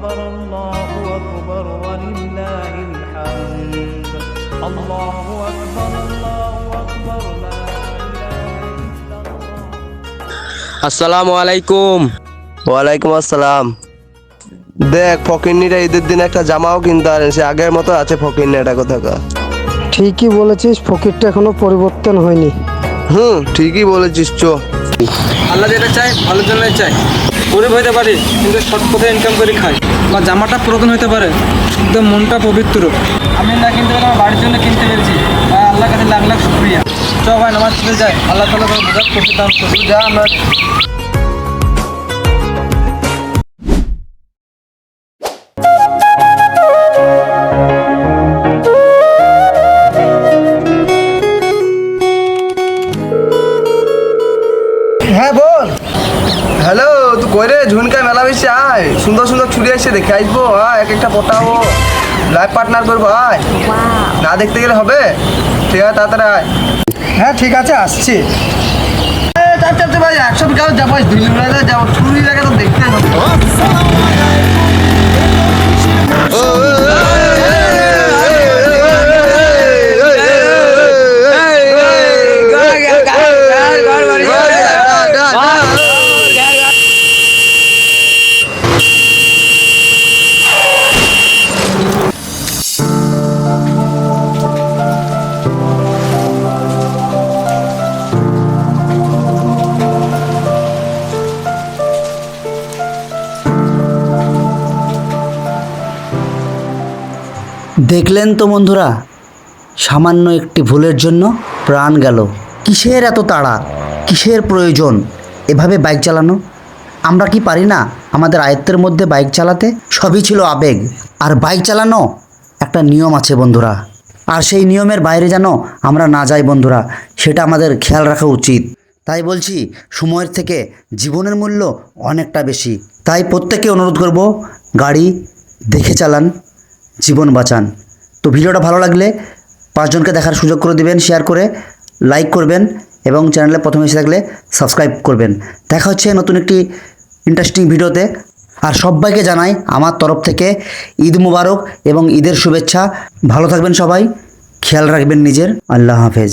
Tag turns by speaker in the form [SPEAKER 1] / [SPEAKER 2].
[SPEAKER 1] أكبر الله أكبر ولله الحمد. الله أكبر الله أكبر لا আসসালামু আলাইকুম।
[SPEAKER 2] ওয়ালাইকুম আসসালাম। দেখ ফকিরনিটা ঈদের দিন একটা জামাও কিনতে আনছে আগের মতো আছে ফকিরনিটা কোথাকা
[SPEAKER 3] ঠিকই বলেছিস ফকিরটা এখনও পরিবর্তন হয়নি।
[SPEAKER 2] হুম ঠিকই বলেছিস চো।
[SPEAKER 4] আল্লাহ যেটা চাই ভালো জন্যই চাই গরিব হইতে পারি কিন্তু সৎ পথে ইনকাম করে খাই বা জামাটা পুরাতন হইতে পারে একদম মনটা পবিত্র। আমি না কিনতে পারলাম বাড়ির জন্য কিনতে পেরেছি আল্লাহ কাছে লাখ লাখ শুক্রিয়া। চ ভাই, নামাজ চলে যায় আল্লাহ তালা তোর বোঝা করতে যা আমরা
[SPEAKER 2] হ্যালো তুই কই রে? ঝুনকায় মেলা বেশি আয়। সুন্দর সুন্দর ছুরি এসে দেখে আসব আয় এক একটা পটাবো লাইফ পার্টনার করব আয়। না দেখতে গেলে হবে? ঠিক আছে তাড়াতাড়ি আয়।
[SPEAKER 3] হ্যাঁ ঠিক আছে আসছি।
[SPEAKER 2] ভাই একশো টাকা যাব দিল্লি বেড়াতে যাব ছুরি লাগে তো দেখতে হবে।
[SPEAKER 5] দেখলেন তো বন্ধুরা, সামান্য একটি ভুলের জন্য প্রাণ গেল। কিসের এত তাড়া? কিসের প্রয়োজন? এভাবে বাইক চালানো? আমরা কি পারি না আমাদের আয়ত্তের মধ্যে বাইক চালাতে? সবই ছিল আবেগ। আর বাইক চালানো একটা নিয়ম আছে বন্ধুরা। আর সেই নিয়মের বাইরে যেন আমরা না যাই বন্ধুরা, সেটা আমাদের খেয়াল রাখা উচিত। তাই বলছি, সময়ের থেকে জীবনের মূল্য অনেকটা বেশি। তাই প্রত্যেককে অনুরোধ করব, গাড়ি দেখে চালান। জীবন বাঁচান। তো ভিডিওটা ভালো লাগলে পাঁচজনকে দেখার সুযোগ করে দিবেন শেয়ার করে লাইক করবেন এবং চ্যানেলে প্রথমে এসে থাকলে সাবস্ক্রাইব করবেন। দেখা হচ্ছে নতুন একটি ইন্টারেস্টিং ভিডিওতে। আর সবাইকে জানাই আমার তরফ থেকে ঈদ মুবারক এবং ঈদের শুভেচ্ছা। ভালো থাকবেন সবাই, খেয়াল রাখবেন নিজের। আল্লাহ হাফেজ।